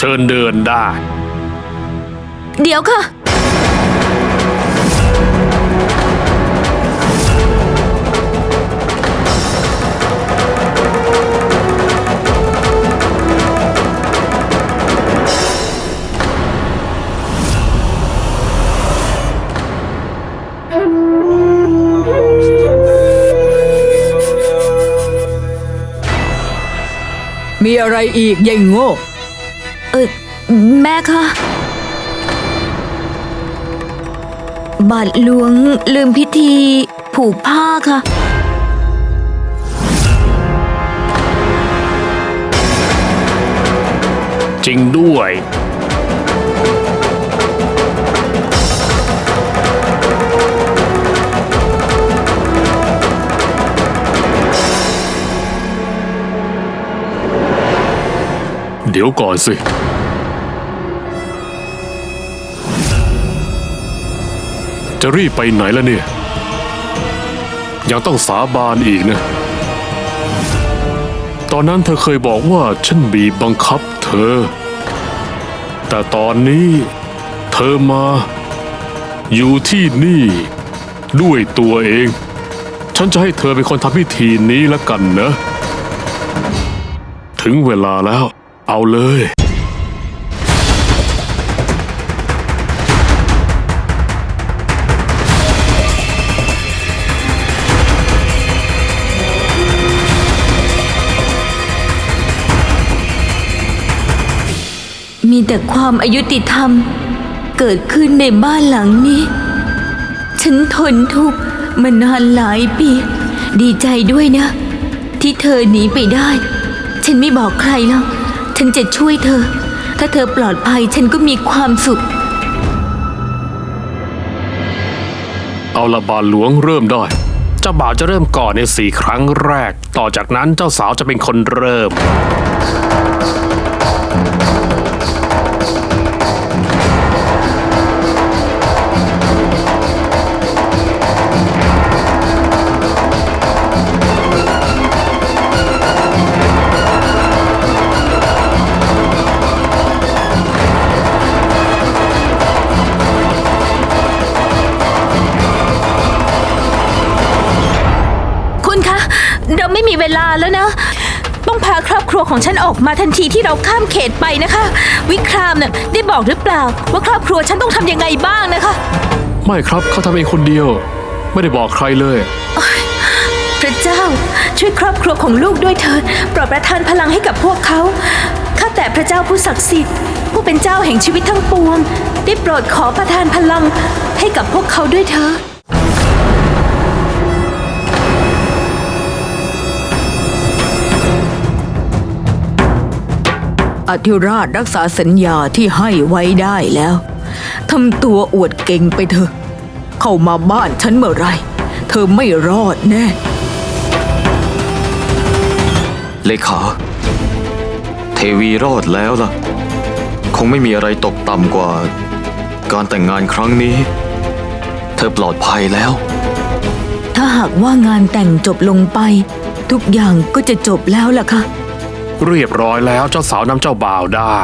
เชิญเดินได้ เดี๋ยวค่ะ มีอะไรอีกยายโง่ เออแม่คะบาทหลวงลืมพิธี ผูกผ้าค่ะ จริงด้วย เดี๋ยวก่อนสิ จะรีบไปไหนแล้วเนี่ย ยังต้องสาบานอีกนะ ตอนนั้นเธอเคยบอกว่าฉันบีบบังคับเธอ แต่ตอนนี้เธอมา อยู่ที่นี่ด้วยตัวเอง ฉันจะให้เธอเป็นคนทำพิธีนี้ละกันนะ ถึงเวลาแล้ว เอาเลย มีแต่ความอายุติธรรม เกิดขึ้นในบ้านหลังนี้ ฉันทนทุกข์มานานหลายปี ดีใจด้วยนะ ที่เธอหนีไปได้ ฉันไม่บอกใครแล้วฉันจะช่วยเธอ ถ้าเธอปลอดภัยฉันก็มีความสุข เอาละบาทหลวงเริ่มได้ เจ้าบ่าวจะเริ่มก่อนในสี่ครั้งแรก ต่อจากนั้นเจ้าสาวจะเป็นคนเริ่ม เราไม่มีเวลาแล้วนะ ต้องพาครอบครัวของฉันออกมาทันทีที่เราข้ามเขตไปนะคะ วิครามน่ะได้บอกหรือเปล่า ว่าครอบครัวฉันต้องทำยังไงบ้างนะคะ ไม่ครับเขาทำเองคนเดียว ไม่ได้บอกใครเลย พระเจ้า ช่วยครอบครัวของลูกด้วยเถิดโปรดประทานพลังให้กับพวกเขาข้าแต่พระเจ้าผู้ศักดิ์สิทธิ์ ผู้เป็นเจ้าแห่งชีวิตทั้งปวง ได้โปรดขอประทานพลังให้กับพวกเขาด้วยเถิด อธิราชรักษาสัญญาที่ให้ไว้ได้แล้วทำตัวอวดเก่งไปเถอะ เข้ามาบ้านฉันเมื่อไหรเธอไม่รอดแน่ เลขา เทวีรอดแล้วล่ะ คงไม่มีอะไรตกต่ำกว่า การแต่งงานครั้งนี้ เธอปลอดภัยแล้ว ถ้าหากว่างานแต่งจบลงไป ทุกอย่างก็จะจบแล้วล่ะค่ะ เรียบร้อยแล้วเจ้าสาวนำเจ้าบ่าวได้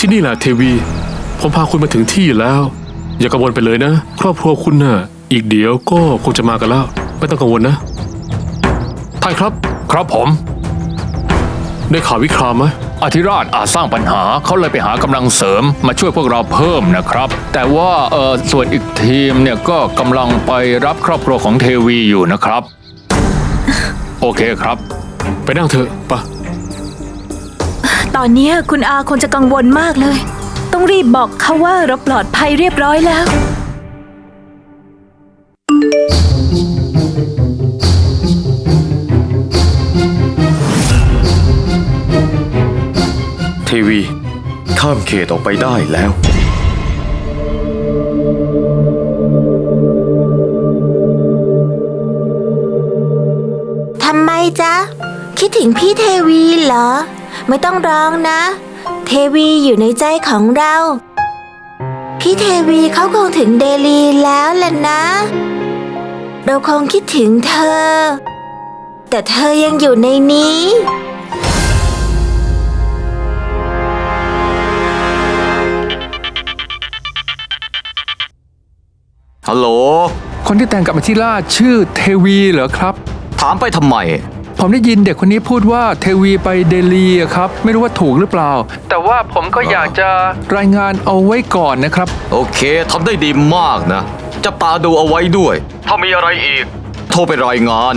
ที่นี่แหละเทวี ผมพาคุณมาถึงที่แล้ว อย่ากังวลไปเลยนะ ครอบครัวคุณน่ะ อีกเดี๋ยวก็คงจะมากันแล้ว ไม่ต้องกังวลนะท่านครับ ครับผม ได้ข่าววิครามไหมอธิราชอาจสร้างปัญหาเขาเลยไปหากำลังเสริมมาช่วยพวกเราเพิ่มนะครับ แต่ว่าเออส่วนอีกทีมเนี่ยก็กำลังไปรับครอบครัวของเทวีอยู่นะครับ โอเคครับ ไปนั่งเถอะปะตอนเนี้ยคุณอาคงจะกังวลมากเลย ต้องรีบบอกเขาว่าเราปลอดภัยเรียบร้อยแล้ว ทวี ข้ามเขตออกไปได้แล้ว ทำไมจ๊ะ คิดถึงพี่เทวีเหรอ ไม่ต้องร้องนะ เทวีอยู่ในใจของเรา พี่เทวีเขาคงถึงเดลีแล้วล่ะนะ เราคงคิดถึงเธอ แต่เธอยังอยู่ในนี้ คนที่แต่งกับอธิราชชื่อเทวีเหรอครับ ถามไปทำไม ผมได้ยินเด็กคนนี้พูดว่าเทวีไปเดลีอะครับ ไม่รู้ว่าถูกหรือเปล่า แต่ว่าผมก็อยากจะรายงานเอาไว้ก่อนนะครับ โอเคทำได้ดีมากนะ จับตาดูเอาไว้ด้วย ถ้ามีอะไรอีก โทรไปรายงาน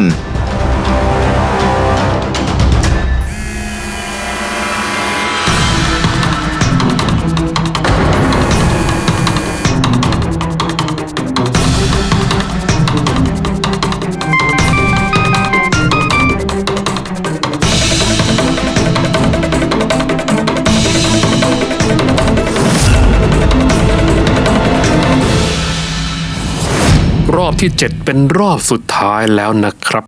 อบที่ 7 เป็นรอบสุดท้ายแล้วนะครับ